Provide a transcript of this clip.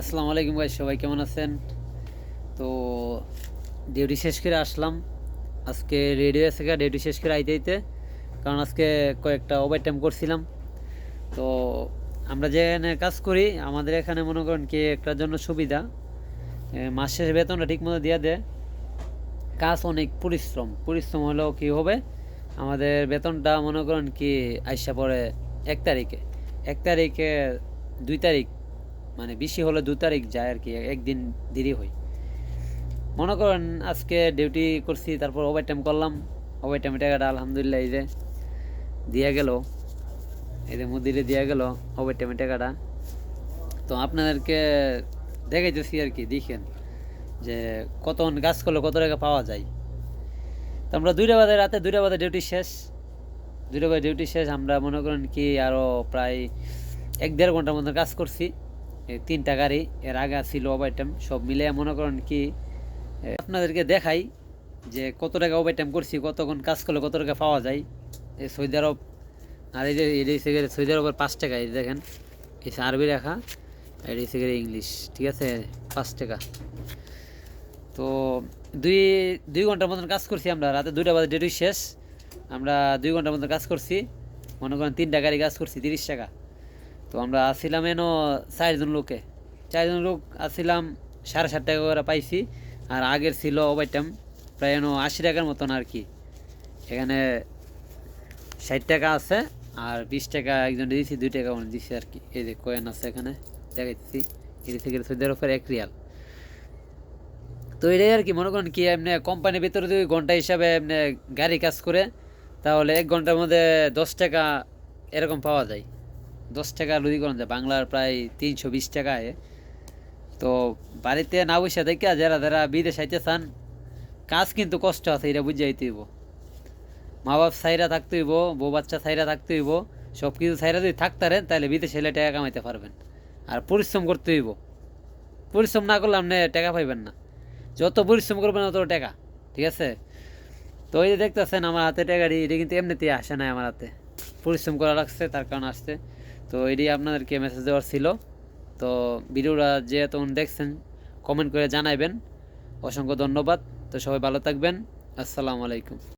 আসসালামু আলাইকুম ভাই, সবাই কেমন আছেন? তো ডিউটি শেষ করে আসলাম। আজকে রেডিও থেকে ডিউটি শেষ করে আইতে আইতে। কারণ আজকে কয়েকটা ওভার টাইম করছিলাম। তো আমরা যেখানে কাজ করি, আমাদের এখানে মনে করেন কি, একটার জন্য সুবিধা। মাস শেষে বেতনটা ঠিকমতো দিয়ে দেয়। কাজ অনেক পরিশ্রম। পরিশ্রম হলেও কি হবে? আমাদের বেতনটা মনে করেন কি, আইসা পড়ে এক তারিখে। এক তারিখে দুই তারিখ। মানে বেশি হলে দু তারিখ যায় আর কি, একদিন দেরি হয়। মনে করেন আজকে ডিউটি করছি, তারপর ওভার টাইম করলাম। ওভার টাইম টাকাটা আলহামদুলিল্লাহ এই যে দিয়ে গেল। এই যে মুদিরে দিয়ে গেল ওভার টাইম টাকাটা। তো আপনাদেরকে দেখাইতেছি আর কি, দেখেন যে কত গাছ করলে কত টাকা পাওয়া যায়। তো আমরা দুইটা বাজে রাতে, দুইটা বাজে ডিউটি শেষ। দুইটা বাজে ডিউটি শেষ, আমরা মনে করেন কি আরও প্রায় এক দেড় ঘণ্টার মতো কাজ করছি। তিনটা গাড়ি, এর আগে ছিল ওভার টাইম সব মিলে মনে করেন কি আপনাদেরকে দেখাই যে কত টাকা ওভার টাইম করছি, কতক্ষণ কাজ করলে কত টাকা পাওয়া যায়। এই সৌদি আরব, আর এই যে, এই হচ্ছে সৌদি আরবের পাঁচ টাকা, এই দেখেন, এই আরবি লেখা, আর এই ইংলিশ, ঠিক আছে? পাঁচ টাকা। তো দুই দুই ঘণ্টার মতন কাজ করছি আমরা, রাতে দুইটা বাজে ডেটুই শেষ। আমরা দুই ঘণ্টার মতন কাজ করছি, মনে করেন তিনটা গাড়ি কাজ করছি, তিরিশ টাকা। তো আমরা আসছিলাম এনো চারজন লোকে। চারজন লোক আসছিলাম সাড়ে সাত টাকা করে পাইছি। আর আগের ছিল ওভার টাইম প্রায় এনো আশি টাকার মতন আর কি। এখানে ষাট টাকা আছে আর বিশ টাকা একজন দিয়েছি, দুই টাকা মানে দিছি আর কি। এই যে কয়েন আছে এখানে দেখাইছি এটি থেকে সৌদির উপর এক রিয়াল। তো এটাই আর কি, মনে করেন কি, এমনি কোম্পানির ভিতরে যদি ঘণ্টা হিসাবে এমনি গাড়ি কাজ করে, তাহলে এক ঘণ্টার মধ্যে দশ টাকা এরকম পাওয়া যায়। দশ টাকা লুদি করেন যায় বাংলার প্রায় তিনশো বিশ টাকায়। তো বাড়িতে না বসে দেখে যারা যারা বিদেশ আইতে চান, কাজ কিন্তু কষ্ট আছে, এটা বুঝে আইতে হইব। মা বাপ সাইরা থাকতে হইব, বউ বাচ্চা সাইরা থাকতে হইব সব কিছু সাইরা যদি থাকতারেন তাহলে বিদেশে এলে টাকা কামাইতে পারবেন। আর পরিশ্রম করতে হইব। পরিশ্রম না করলে আপনি টাকা পাইবেন না। যত পরিশ্রম করবেন তত টাকা, ঠিক আছে? তো এই যে দেখতেছেন আমার হাতে টাকাটি এটা কিন্তু এমনিতেই আসে না আমার হাতে। পরিশ্রম করা লাগছে, তার কারণ আসছে। তো এটি আপনাদেরকে মেসেজ দেওয়ার ছিল। তো ভিডিওটা যে তখন দেখছেন কমেন্ট করে জানাইবেন। অসংখ্য ধন্যবাদ। তো সবাই ভালো থাকবেন। আসসালামু আলাইকুম।